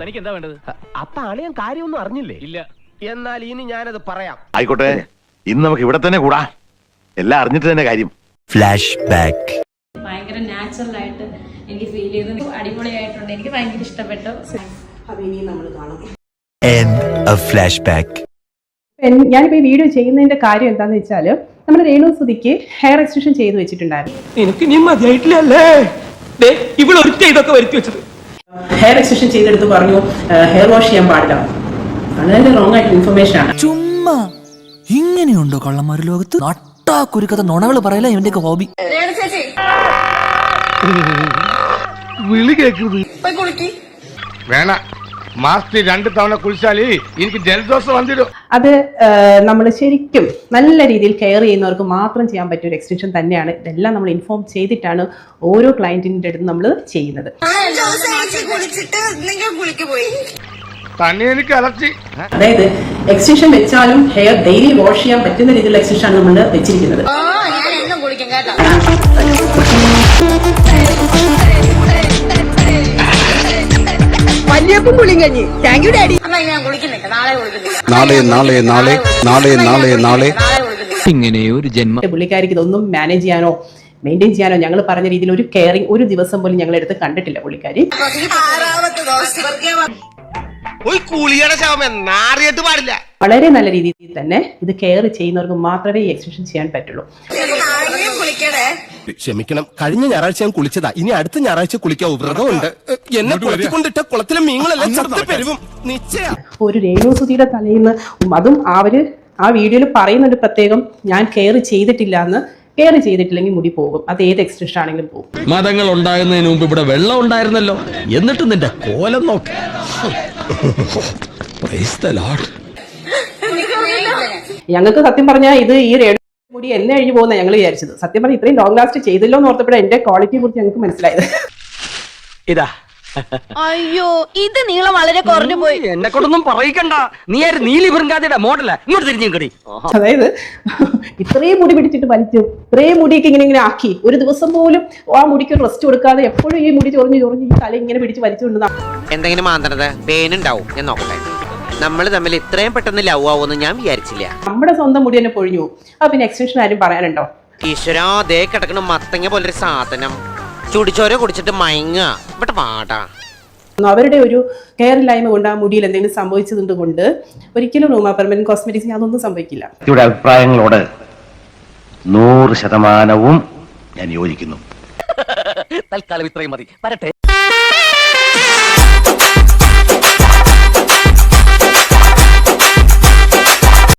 തനിക്ക് എന്താ വേണ്ടത്? അപ്പൊ അളിയൻ കാര്യമൊന്നും അറിഞ്ഞില്ലേ? ഇല്ല. എന്നാൽ ഇനി ഞാനത് പറയാം. ആയിക്കോട്ടെ. ഇന്ന് നമുക്ക് ഇവിടെ തന്നെ കൂടാ. എല്ലാം അറിഞ്ഞിട്ട് തന്നെ കാര്യം. ഫ്ലാഷ് ബാക്ക് ഭയങ്കര നാച്ചുറൽ ആയിട്ട് എനിക്ക് ഫീൽ ചെയ്തു. അടിപൊളിയായിട്ടുണ്ട്. എനിക്ക് ഭയങ്കര ഇഷ്ടപ്പെട്ടു. എൻഡ് ഓഫ് ഫ്ലാഷ് ബാക്ക് എൻ- ഞാനിപ്പോ ഈ വീഡിയോ ചെയ്യുന്നതിന്റെ കാര്യം എന്താന്ന് വെച്ചാൽ നമ്മുടെ രേണു സുധിക്ക് ഹെയർ എക്സ്റ്റൻഷൻ ചെയ്തു വെച്ചിട്ടുണ്ടായിരുന്നു. എനിക്ക് നീ മതിയായിട്ടില്ലല്ലേ? ദേ, ഇവൾ ഒരുത്ത ഇതൊക്കെ വരുത്തി വെച്ചത്. ഹെയർ എക്സ്റ്റൻഷൻ ചെയ്തെടുത്ത് പറഞ്ഞു ഹെയർ വാഷ് ചെയ്യാൻ പാടില്ല. അങ്ങനെ റോങ് ആയിട്ട് ഇൻഫർമേഷൻ ആണ്. ചുമ്മാ ഇങ്ങനെയുണ്ടോ കള്ളന്മാര് ലോകത്ത്? നട്ടാ കുരുക്കഥ നുണകൾ പറയല ഇവന്റെ ഹോബി വേണ മാസത്തിൽ രണ്ട് തവണ കുളിച്ചാൽ എനിക്ക് ജലദോഷം വന്നിടും. അത് നമ്മൾ ശരിക്കും നല്ല രീതിയിൽ കെയർ ചെയ്യുന്നവർക്ക് മാത്രം ചെയ്യാൻ പറ്റിയ ഒരു എക്സ്റ്റൻഷൻ തന്നെയാണ്. ഇതെല്ലാം നമ്മൾ ഇൻഫോം ചെയ്തിട്ടാണ് ഓരോ ക്ലയന്റിന്റെ അടുത്ത് നമ്മൾ ചെയ്യുന്നത്. തന്നെ എനിക്ക് അലർജി. അതായത് എക്സ്റ്റൻഷൻ വെച്ചാലും ഹെയർ ഡെയിലി വാഷ് ചെയ്യാൻ പറ്റുന്ന രീതിയിലുള്ള എക്സ്റ്റൻഷൻ ആണ് നമ്മൾ വെച്ചിരിക്കുന്നത് നാളെ നാളെ നാളെ നാളെ നാളെ നാളെ ഇങ്ങനെ ഒരു ജന്മ. പുള്ളിക്കാരിക്ക് ഇതൊന്നും മാനേജ് ചെയ്യാനോ മെയിന്റെയിൻ ചെയ്യാനോ ഞങ്ങൾ പറഞ്ഞ രീതിയിൽ ഒരു കെയറിങ് ഒരു ദിവസം പോലും ഞങ്ങൾ എടുത്ത് കണ്ടിട്ടില്ല പുള്ളിക്കാരി. പാടില്ല. വളരെ നല്ല രീതിയിൽ തന്നെ ഇത് കെയർ ചെയ്യുന്നവർക്ക് മാത്രമേ ഈ എക്സ്റ്റൻഷൻ ചെയ്യാൻ പറ്റുള്ളൂ. ക്ഷമിക്കണം. കഴിഞ്ഞ ഞായറാഴ്ച ഞാൻ കുളിച്ചതാ. ഇനി അടുത്ത ഞായറാഴ്ച കുളിക്കാൻ വ്രതമുണ്ട് എന്നെ കുളത്തിക്കൊണ്ടിട്ട കുളത്തിലെ മീനുകളെല്ലാം ചത്തു പെരുവും. നിശ്ചയ. ഒരു രേണുസുതിയുടെ തലയിൽ നിന്ന് അതും അവർ ആ വീഡിയോയിൽ പറയുന്നുണ്ട് പ്രത്യേകം ഞാൻ കെയർ ചെയ്തിട്ടില്ല എന്ന് കെയർ ചെയ്തിട്ടില്ലെങ്കിൽ മുടി പോകും. അത് ഏത് എക്സ്റ്റൻഷൻ ആണെങ്കിലും പോകും. മതങ്ങൾ ഉണ്ടാകുന്നതിന് മുമ്പ് ഇവിടെ വെള്ളം ഉണ്ടായിരുന്നല്ലോ. എന്നിട്ട് നിന്റെ കോലം നോക്ക്. ഞങ്ങൾക്ക് സത്യം പറഞ്ഞാൽ ഇത് ഈ മുടി എന്ന് കഴിഞ്ഞു പോകുന്ന ഞങ്ങൾ വിചാരിച്ചത്. സത്യം പറഞ്ഞാൽ ഇത്രയും ലോങ് ലാസ്റ്റ് ചെയ്തല്ലോ എന്ന് ഓർത്തപ്പോഴാണ് എന്റെ ക്വാളിറ്റിയെ കുറിച്ച് ഞങ്ങൾക്ക് മനസ്സിലായത്. ഇതാ. അയ്യോ ഇത് നീളം വളരെ കുറഞ്ഞു പോയി. എന്നെ കൊണ്ടൊന്നും പറയിക്കണ്ട. നീ ആര് നീലി വൃങ്കാതിയുടെ മോഡല ഇങ്ങോട്ട് തിരിഞ്ഞു കടി അതായത് ഇത്രയും മുടി പിടിച്ചിട്ട് വലിച്ചു ഇത്രയും മുടിയൊക്കെ ഇങ്ങനെ ഇങ്ങനെ ആക്കി ഒരു ദിവസം പോലും ആ മുടിക്ക് റെസ്റ്റ് കൊടുക്കാതെ എപ്പോഴും ഈ മുടി ചൊറിഞ്ഞു ചൊറിഞ്ഞ് ഈ തല ഇങ്ങനെ പിടിച്ച് വലിച്ചുകൊണ്ട് എന്തെങ്കിലും മാന്തണത് പേനുണ്ടാവും ഞാൻ നോക്കട്ടെ. നമ്മൾ തമ്മിൽ ഇത്രയും പെട്ടെന്ന് ലവ് ആവുമെന്ന് ഞാൻ വിചാരിച്ചില്ല. നമ്മുടെ സ്വന്തം മുടി തന്നെ പൊഴിഞ്ഞു. അപ്പൊ ആ പിന്നെ എക്സ്റ്റൻഷൻ ആരും പറയാനുണ്ടോ? ഈശ്വരാ ദേ കിടക്കണ മത്തങ്ങ ഒരു സാധനം. ചുടിച്ചോര കുടിച്ചിട്ട് മയങ്ങ ഇവിടെ പാടാ അവരുടെ ഒരു കെയർ ഇല്ലായ്മ കൊണ്ട് ആ മുടിയിൽ എന്തെങ്കിലും സംഭവിച്ചതുകൊണ്ട് കൊണ്ട് ഒരിക്കലും റൂമ പെർമനന്റ് കോസ്മെറ്റിക്സ് ഞാൻ ഒന്നും സംഭവിക്കില്ല. ഇവിടെ അഭിപ്രായങ്ങളോട് നൂറ് ശതമാനവും ഞാൻ യോജിക്കുന്നു. തൽക്കാലം ഇത്രയും മതി. വരട്ടെ.